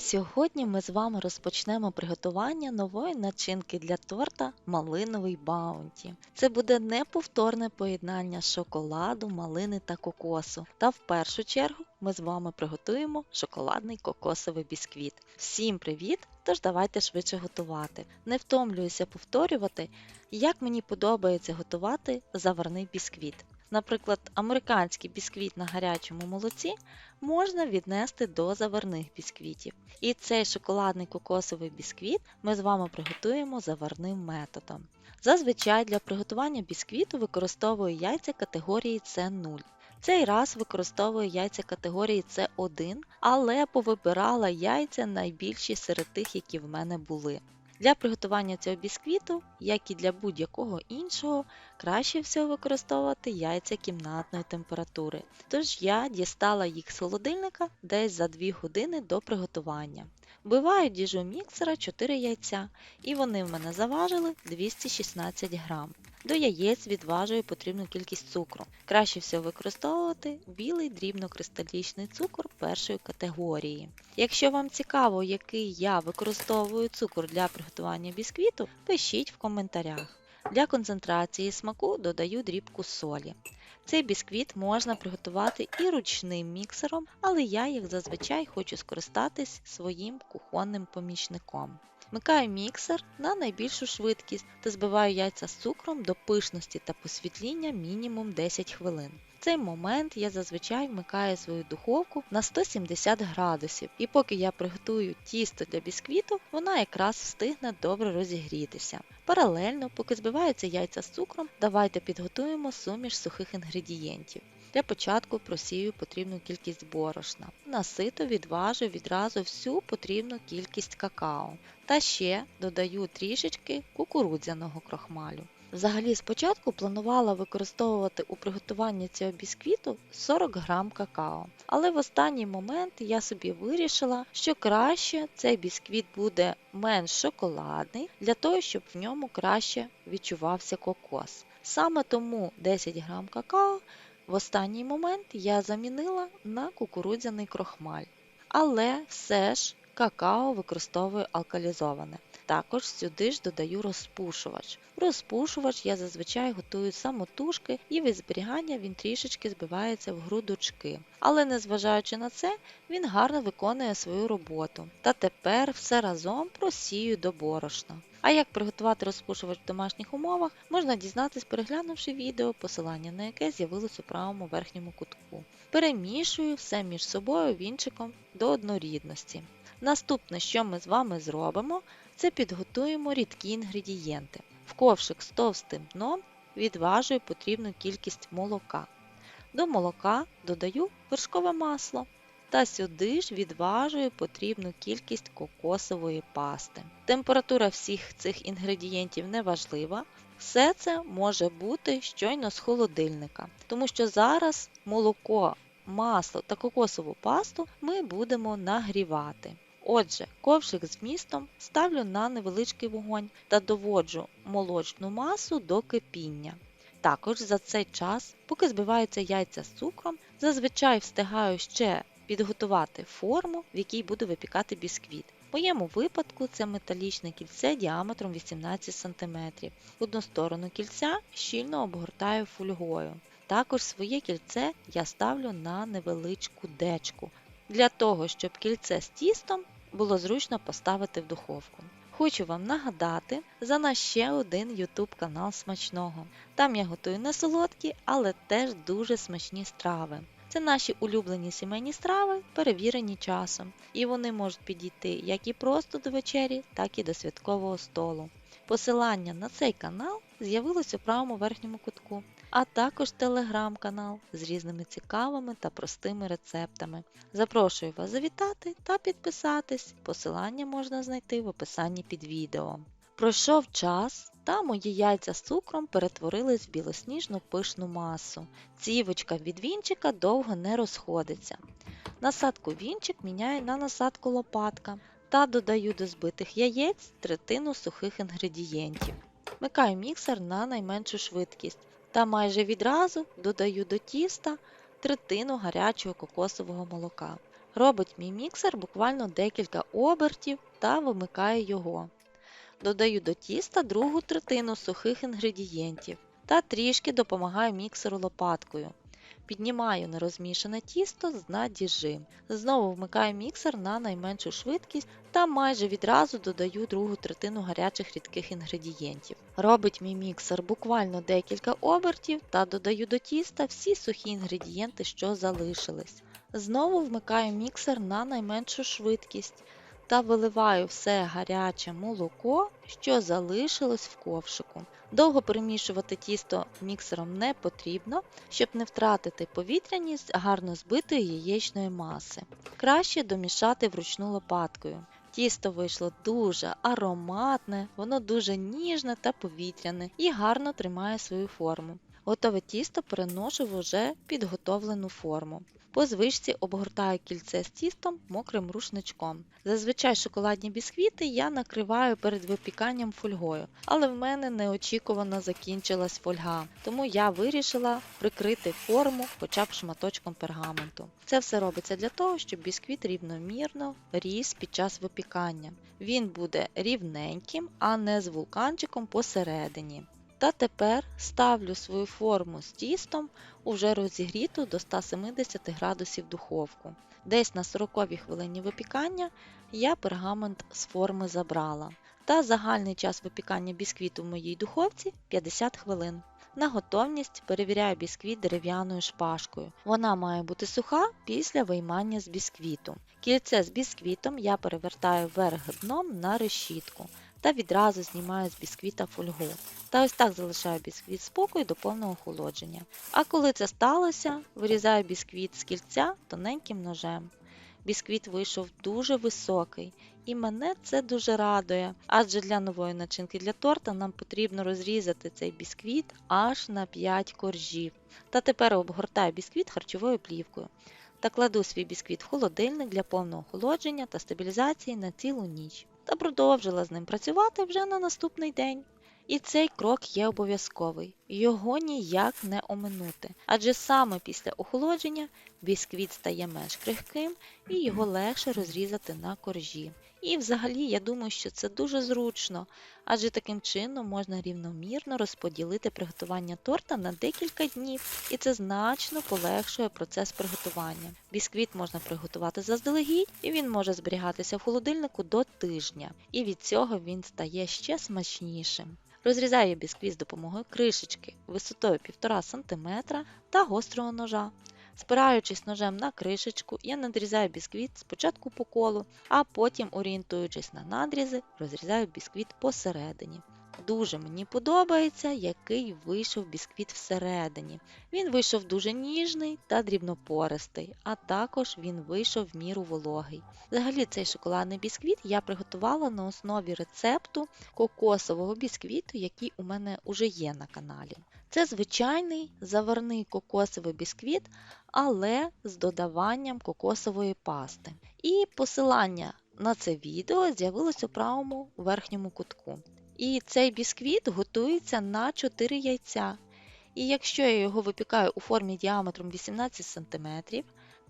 Сьогодні ми з вами розпочнемо приготування нової начинки для торта Малиновий Баунті. Це буде неповторне поєднання шоколаду, малини та кокосу. Та в першу чергу ми з вами приготуємо шоколадний кокосовий бісквіт. Всім привіт! Тож давайте швидше готувати. Не втомлююся повторювати, як мені подобається готувати заварний бісквіт. Наприклад, американський бісквіт на гарячому молоці можна віднести до заварних бісквітів. І цей шоколадний кокосовий бісквіт ми з вами приготуємо заварним методом. Зазвичай для приготування бісквіту використовую яйця категорії С0. Цей раз використовую яйця категорії С1, але повибирала яйця найбільші серед тих, які в мене були. Для приготування цього бісквіту, як і для будь-якого іншого, краще всього використовувати яйця кімнатної температури. Тож я дістала їх з холодильника десь за 2 години до приготування. Вбиваю діжу міксера 4 яйця, і вони в мене заважили 216 грам. До яєць відважую потрібну кількість цукру. Краще всього використовувати білий дрібнокристалічний цукор першої категорії. Якщо вам цікаво, який я використовую цукор для приготування бісквіту, пишіть в коментарях. Для концентрації смаку додаю дрібку солі. Цей бісквіт можна приготувати і ручним міксером, але я їх зазвичай хочу скористатись своїм кухонним помічником. Вмикаю міксер на найбільшу швидкість та збиваю яйця з цукром до пишності та посвітління мінімум 10 хвилин. В цей момент я зазвичай вмикаю свою духовку на 170 градусів, і поки я приготую тісто для бісквіту, вона якраз встигне добре розігрітися. Паралельно, поки збиваються яйця з цукром, давайте підготуємо суміш сухих інгредієнтів. Для початку просію потрібну кількість борошна. Насито відважу відразу всю потрібну кількість какао. Та ще додаю трішечки кукурудзяного крохмалю. Взагалі спочатку планувала використовувати у приготуванні цього бісквіту 40 грам какао, але в останній момент я собі вирішила, що краще цей бісквіт буде менш шоколадний, для того, щоб в ньому краще відчувався кокос. Саме тому 10 грам какао в останній момент я замінила на кукурудзяний крохмаль. Але все ж какао використовую алкалізоване. Також сюди ж додаю розпушувач. Розпушувач я зазвичай готую самотужки і від зберігання він трішечки збивається в грудочки. Але незважаючи на це, він гарно виконує свою роботу. Та тепер все разом просію до борошна. А як приготувати розпушувач в домашніх умовах, можна дізнатись, переглянувши відео, посилання на яке з'явилось у правому верхньому кутку. Перемішую все між собою вінчиком до однорідності. Наступне, що ми з вами зробимо, це підготуємо рідкі інгредієнти. В ковшик з товстим дном відважую потрібну кількість молока. До молока додаю вершкове масло та сюди ж відважую потрібну кількість кокосової пасти. Температура всіх цих інгредієнтів не важлива. Все це може бути щойно з холодильника, тому що зараз молоко, масло та кокосову пасту ми будемо нагрівати. Отже, ковшик з містом ставлю на невеличкий вогонь та доводжу молочну масу до кипіння. Також за цей час, поки збиваються яйця з цукром, зазвичай встигаю ще підготувати форму, в якій буду випікати бісквіт. В моєму випадку це металічне кільце діаметром 18 см. Одну сторону кільця щільно обгортаю фольгою. Також своє кільце я ставлю на невеличку дечку, для того, щоб кільце з тістом було зручно поставити в духовку. Хочу вам нагадати за наш ще один YouTube канал смачного. Там я готую не солодкі, але теж дуже смачні страви. Це наші улюблені сімейні страви, перевірені часом, і вони можуть підійти як і просто до вечері, так і до святкового столу. Посилання на цей канал з'явилось у правому верхньому кутку, а також телеграм-канал з різними цікавими та простими рецептами. Запрошую вас завітати та підписатись. Посилання можна знайти в описанні під відео. Пройшов час, та мої яйця з цукром перетворились в білосніжну пишну масу. Цівочка від вінчика довго не розходиться. Насадку вінчик міняю на насадку лопатка та додаю до збитих яєць третину сухих інгредієнтів. Вмикаю міксер на найменшу швидкість та майже відразу додаю до тіста третину гарячого кокосового молока. Робить мій міксер буквально декілька обертів та вимикає його. Додаю до тіста другу третину сухих інгредієнтів та трішки допомагаю міксеру лопаткою. Піднімаю нерозмішане тісто з дна діжи. Знову вмикаю міксер на найменшу швидкість та майже відразу додаю другу третину гарячих рідких інгредієнтів. Робить мій міксер буквально декілька обертів та додаю до тіста всі сухі інгредієнти, що залишились. Знову вмикаю міксер на найменшу швидкість та виливаю все гаряче молоко, що залишилось в ковшику. Довго перемішувати тісто міксером не потрібно, щоб не втратити повітряність гарно збитої яєчної маси. Краще домішати вручну лопаткою. Тісто вийшло дуже ароматне, воно дуже ніжне та повітряне і гарно тримає свою форму. Готове тісто переношу в уже підготовлену форму. По звичці обгортаю кільце з тістом мокрим рушничком. Зазвичай шоколадні бісквіти я накриваю перед випіканням фольгою, але в мене неочікувано закінчилась фольга, тому я вирішила прикрити форму хоча б шматочком пергаменту. Це все робиться для того, щоб бісквіт рівномірно ріс під час випікання. Він буде рівненьким, а не з вулканчиком посередині. Та тепер ставлю свою форму з тістом у вже розігріту до 170 градусів духовку. Десь на 40 хвилині випікання я пергамент з форми забрала. Та загальний час випікання бісквіту в моїй духовці 50 хвилин. На готовність перевіряю бісквіт дерев'яною шпажкою. Вона має бути суха після виймання з бісквіту. Кільце з бісквітом я перевертаю вверх дном на решітку та відразу знімаю з бісквіта фольгу. Та ось так залишаю бісквіт спокою до повного охолодження. А коли це сталося, вирізаю бісквіт з кільця тоненьким ножем. Бісквіт вийшов дуже високий, і мене це дуже радує, адже для нової начинки для торта нам потрібно розрізати цей бісквіт аж на 5 коржів. Та тепер обгортаю бісквіт харчовою плівкою та кладу свій бісквіт в холодильник для повного охолодження та стабілізації на цілу ніч. Та продовжила з ним працювати вже на наступний день. І цей крок є обов'язковий, його ніяк не оминути, адже саме після охолодження бісквіт стає менш крихким і його легше розрізати на коржі. І взагалі я думаю, що це дуже зручно, адже таким чином можна рівномірно розподілити приготування торта на декілька днів, і це значно полегшує процес приготування. Бісквіт можна приготувати заздалегідь, і він може зберігатися в холодильнику до тижня, і від цього він стає ще смачнішим. Розрізаю бісквіт з допомогою кришечки висотою 1,5 см та гострого ножа. Спираючись ножем на кришечку, я надрізаю бісквіт спочатку по колу, а потім, орієнтуючись на надрізи, розрізаю бісквіт посередині. Дуже мені подобається, який вийшов бісквіт всередині. Він вийшов дуже ніжний та дрібнопористий, а також він вийшов в міру вологий. Взагалі цей шоколадний бісквіт я приготувала на основі рецепту кокосового бісквіту, який у мене вже є на каналі. Це звичайний заварний кокосовий бісквіт, але з додаванням кокосової пасти. І посилання на це відео з'явилось у правому верхньому кутку. І цей бісквіт готується на 4 яйця. І якщо я його випікаю у формі діаметром 18 см,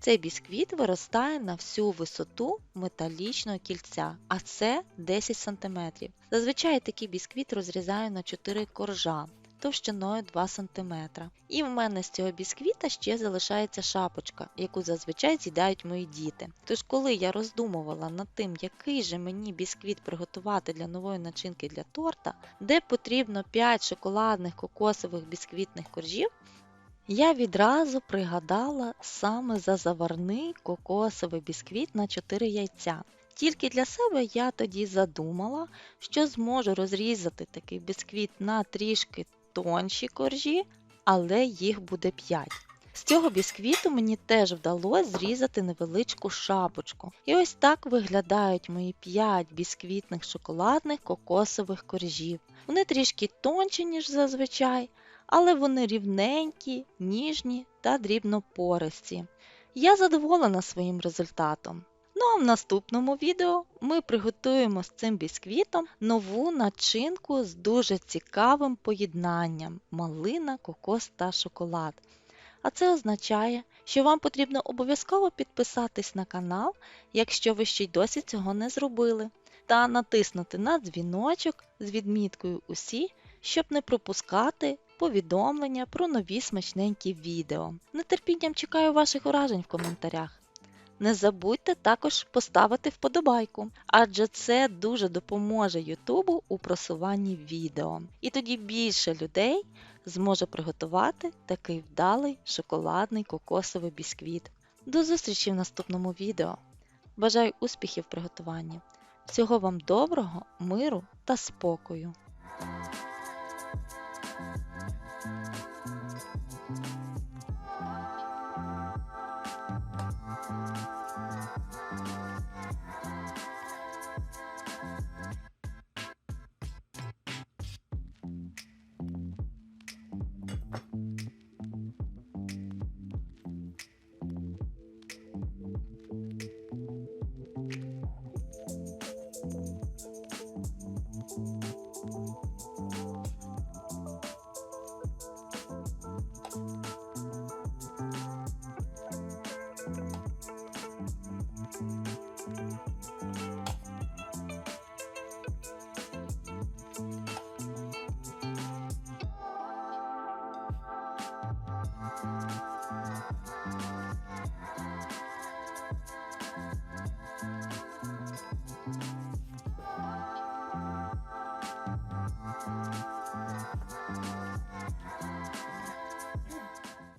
цей бісквіт виростає на всю висоту металічного кільця, а це 10 см. Зазвичай такий бісквіт розрізаю на 4 коржа товщиною 2 см. І в мене з цього бісквіта ще залишається шапочка, яку зазвичай з'їдають мої діти. Тож, коли я роздумувала над тим, який же мені бісквіт приготувати для нової начинки для торта, де потрібно 5 шоколадних кокосових бісквітних коржів, я відразу пригадала саме за заварний кокосовий бісквіт на 4 яйця. Тільки для себе я тоді задумала, що зможу розрізати такий бісквіт на трішки тонші коржі, але їх буде 5. З цього бісквіту мені теж вдалося зрізати невеличку шапочку. І ось так виглядають мої 5 бісквітних шоколадних кокосових коржів. Вони трішки тонші, ніж зазвичай, але вони рівненькі, ніжні та дрібнопористі. Я задоволена своїм результатом. Ну а в наступному відео ми приготуємо з цим бісквітом нову начинку з дуже цікавим поєднанням малина, кокос та шоколад. А це означає, що вам потрібно обов'язково підписатись на канал, якщо ви ще й досі цього не зробили, та натиснути на дзвіночок з відміткою Усі, щоб не пропускати повідомлення про нові смачненькі відео. Нетерпінням чекаю ваших уражень в коментарях. Не забудьте також поставити вподобайку, адже це дуже допоможе Ютубу у просуванні відео. І тоді більше людей зможе приготувати такий вдалий шоколадний кокосовий бісквіт. До зустрічі в наступному відео. Бажаю успіхів приготуванні. Всього вам доброго, миру та спокою!